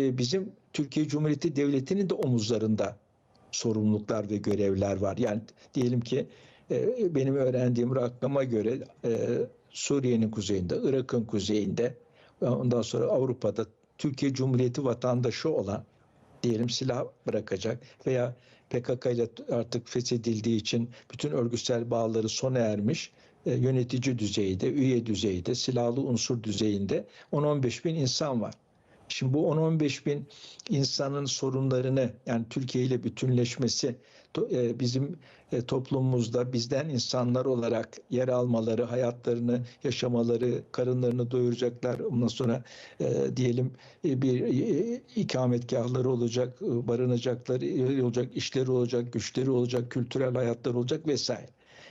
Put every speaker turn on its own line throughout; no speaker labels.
e, bizim Türkiye Cumhuriyeti Devleti'nin de omuzlarında sorumluluklar ve görevler var. Yani diyelim ki e, benim öğrendiğim rakama göre e, Suriye'nin kuzeyinde, Irak'ın kuzeyinde, ondan sonra Avrupa'da Türkiye Cumhuriyeti vatandaşı olan diyelim silah bırakacak veya PKK ile artık feshedildiği için bütün örgütsel bağları sona ermiş e, yönetici düzeyde, üye düzeyde, silahlı unsur düzeyinde 10-15 bin insan var. Şimdi bu 10-15 bin insanın sorunlarını yani Türkiye ile bütünleşmesi e, bizim e, toplumumuzda bizden insanlar olarak yer almaları, hayatlarını yaşamaları, karınlarını doyuracaklar. Ondan sonra e, diyelim bir ikametgahları olacak, barınacakları olacak, işleri olacak, güçleri olacak, kültürel hayatları olacak vesaire.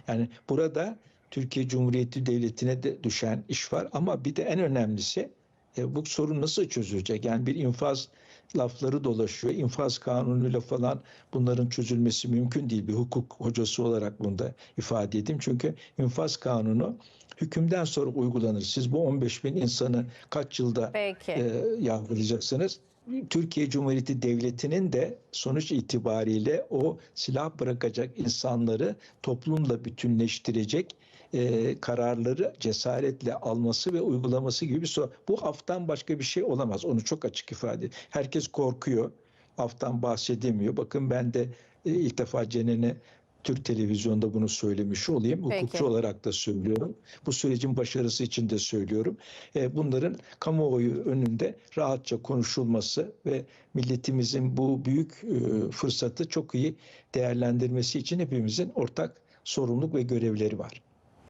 Yani burada Türkiye Cumhuriyeti Devleti'ne de düşen iş var ama bir de en önemlisi e, bu sorun nasıl çözülecek? Yani bir infaz lafları dolaşıyor. İnfaz kanunuyla falan bunların çözülmesi mümkün değil. Bir hukuk hocası olarak bunu da ifade edeyim. Çünkü infaz kanunu hükümden sonra uygulanır. Siz bu 15 bin insanı kaç yılda
Peki.
e, yargılayacaksınız? Türkiye Cumhuriyeti Devleti'nin de sonuç itibariyle o silah bırakacak insanları toplumla bütünleştirecek e, kararları cesaretle alması ve uygulaması gibi bir soru. Bu aftan başka bir şey olamaz. Onu çok açık ifade. Herkes korkuyor. Aftan bahsedemiyor. Bakın ben de e, ilk defa Cenen'e Türk televizyonda bunu söylemiş olayım.
Peki.
Hukukçu olarak da söylüyorum. Bu sürecin başarısı için de söylüyorum. E, bunların kamuoyu önünde rahatça konuşulması ve milletimizin bu büyük e, fırsatı çok iyi değerlendirmesi için hepimizin ortak sorumluluk ve görevleri var.